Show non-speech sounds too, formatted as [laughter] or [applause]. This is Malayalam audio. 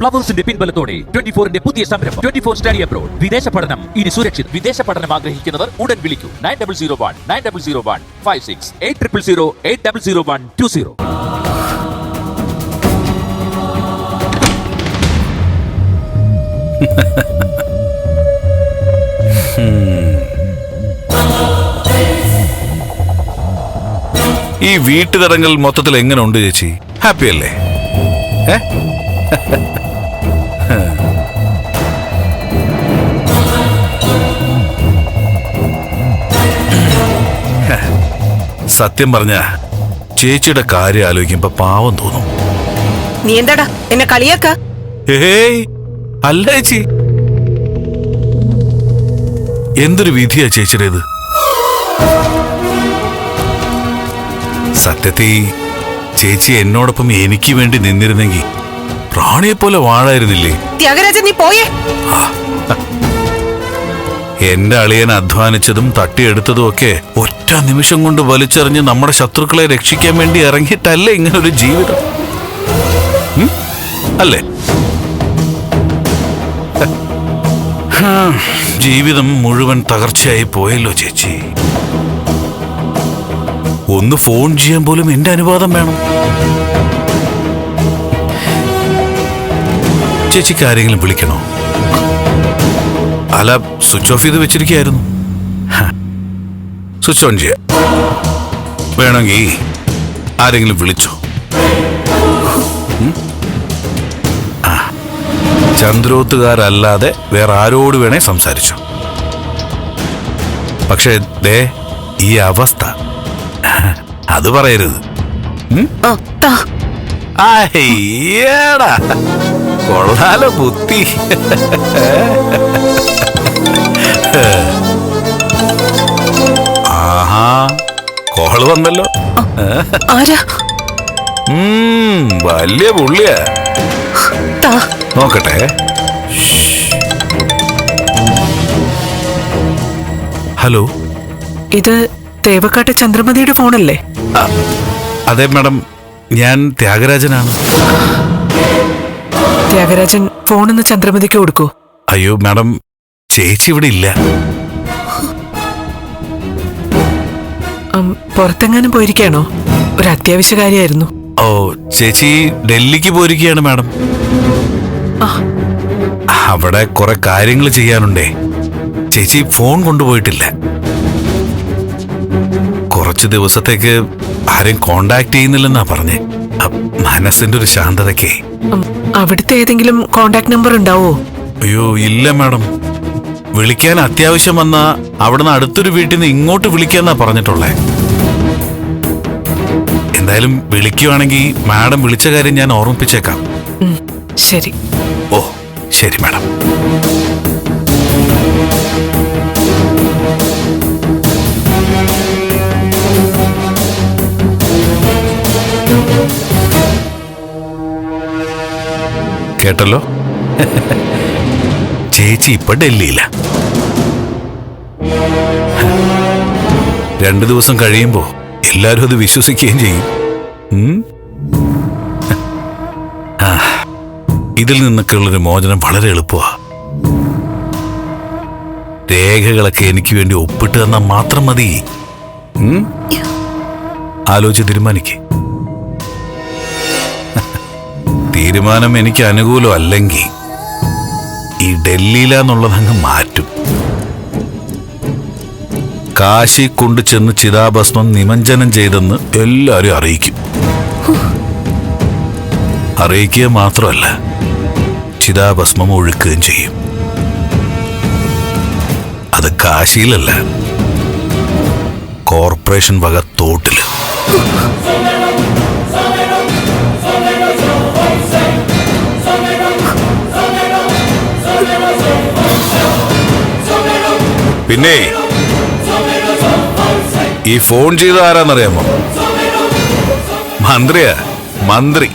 പ്ലവേഴ്സിന്റെ പിൻബലത്തോടെ ട്വന്റി ഫോറിന്റെ പുതിയ സംരംഭം. Twenty four study abroad. വിദേശ പഠനം. ഇനി സുരക്ഷിത്. വിദേശ പഠനം ആഗ്രഹിക്കുന്നവർ ഉടൻ വിളിക്കൂ. Nine double zero one nine double zero one five six eight triple zero eight double zero one two zero. ഈ വീട്ടുതടങ്കൽ മൊത്തത്തിൽ എങ്ങനെ ഉണ്ട് ചേച്ചി? ഹാപ്പി അല്ലേ ഏ? [laughs] സത്യം പറഞ്ഞ ചേച്ചിയുടെ കാര്യം ആലോചിക്കുമ്പോ പാവം തോന്നും. നീ എന്താടാ? എന്നെ കളിയാക്ക? ഏയ് അല്ല ചേച്ചി. എന്തൊരു വിധിയാ ചേച്ചിയുടേത്? സത്യത്തെ ചേച്ചി എന്നോടൊപ്പം എനിക്ക് വേണ്ടി നിന്നിരുന്നെങ്കിൽ പ്രാണിയെ പോലെ വാഴായിരുന്നില്ലേ? ത്യാഗരാജൻ നീ പോയേ. എന്റെ അളിയൻ അധ്വാനിച്ചതും തട്ടിയെടുത്തതും ഒക്കെ ഒറ്റ നിമിഷം കൊണ്ട് വലിച്ചെറിഞ്ഞ് നമ്മുടെ ശത്രുക്കളെ രക്ഷിക്കാൻ വേണ്ടി ഇറങ്ങിയിട്ടല്ലേ ഇങ്ങനെ ഒരു ജീവിതം അല്ലേ? ജീവിതം മുഴുവൻ തകർച്ചയായി പോയല്ലോ ചേച്ചി. ഒന്ന് ഫോൺ ചെയ്യാൻ പോലും എന്റെ അനുവാദം വേണം. ചേച്ചിക്ക് ആരെങ്കിലും വിളിക്കണോ? അല സ്വിച്ച് ഓഫ് ചെയ്ത് വെച്ചിരിക്കുകയായിരുന്നു. സ്വിച്ച് ഓൺ ചെയ്യാം. വേണമെങ്കിൽ ആരെങ്കിലും വിളിച്ചോ. ചന്ദ്രോത്തുകാരല്ലാതെ വേറെ ആരോട് വേണേ സംസാരിച്ചു? പക്ഷേ ദേ ഈ അവസ്ഥ. അത് പറയരുത്. അയ്യടാ കൊള്ളാലോ ബുദ്ധി. ആഹാ കോൾ വന്നല്ലോ. ആരാ? വലിയ പുള്ളിയാ. നോക്കട്ടെ. ഹലോ. ഇത് തേവക്കാട്ടെ ചന്ദ്രമതിയുടെ ഫോണല്ലേ? അതെ മാഡം. ഞാൻ ത്യാഗരാജനാണ്. ത്യാഗരാജൻ ഫോണൊന്ന് ചന്ദ്രമതിക്ക് കൊടുക്കൂ. അയ്യോ മാഡം ചേച്ചി ഇവിടെ ഇല്ല. പുറത്തെങ്ങാനും പോയിരിക്കാണോ ഒരു അത്യാവശ്യ കാര്യമായിരുന്നു. ഓ ചേച്ചി ഡൽഹിക്ക് പോയിരിക്കുകയാണ് മാഡം. അവിടെ കുറെ കാര്യങ്ങൾ ചെയ്യാനുണ്ടേ. ചേച്ചി ഫോൺ കൊണ്ടുപോയിട്ടില്ല. കുറച്ച് ദിവസത്തേക്ക് ആരും കോണ്ടാക്ട് ചെയ്യുന്നില്ലെന്നാ പറഞ്ഞേ. മനസ്സിന്റെ ഒരു ശാന്തതയ്ക്കേ. ഉം, അവിടുത്തെ ഏതെങ്കിലും കോണ്ടാക്ട് നമ്പർ ഉണ്ടാവോ? അയ്യോ ഇല്ല മാഡം. വിളിക്കാൻ അത്യാവശ്യം വന്നാ അവിടുന്ന് അടുത്തൊരു വീട്ടിൽ നിന്ന് ഇങ്ങോട്ട് വിളിക്കാന്നാ പറഞ്ഞിട്ടുള്ളേ. എന്തായാലും വിളിക്കുവാണെങ്കിൽ മാഡം വിളിച്ച കാര്യം ഞാൻ ഓർമ്മിപ്പിച്ചേക്കാം. ശരി. ഓ ശരി മാഡം. കേട്ടല്ലോ? ചേച്ചി ഇപ്പൊ ഡൽഹിയില. രണ്ടു ദിവസം കഴിയുമ്പോ എല്ലാരും അത് വിശ്വസിക്കുകയും ചെയ്യും. ഇതിൽ നിന്നൊക്കെയുള്ളൊരു മോചനം വളരെ എളുപ്പമാ രേഖകളൊക്കെ എനിക്ക് വേണ്ടി ഒപ്പിട്ട് തന്നാൽ മാത്രം മതി? ആലോചിച്ച് തീരുമാനിക്കേ. തീരുമാനം എനിക്ക് അനുകൂലം അല്ലെങ്കിൽ ഈ ഡൽഹിയിലാന്നുള്ളത് അങ്ങ് മാറ്റും. കാശി കൊണ്ടു ചെന്ന് ചിതാഭസ്മം നിമഞ്ജനം ചെയ്തെന്ന് എല്ലാവരും അറിയിക്കും. അറിയിക്കുക മാത്രമല്ല ചിതാഭസ്മം ഒഴുക്കുകയും ചെയ്യും. അത് കാശിയിലല്ല കോർപ്പറേഷൻ വക തോട്ടിൽ. പിന്നെ ഈ ഫോൺ ചെയ്ത ആരാന്നറിയാമോ? മന്ത്രിയാ മന്ത്രി.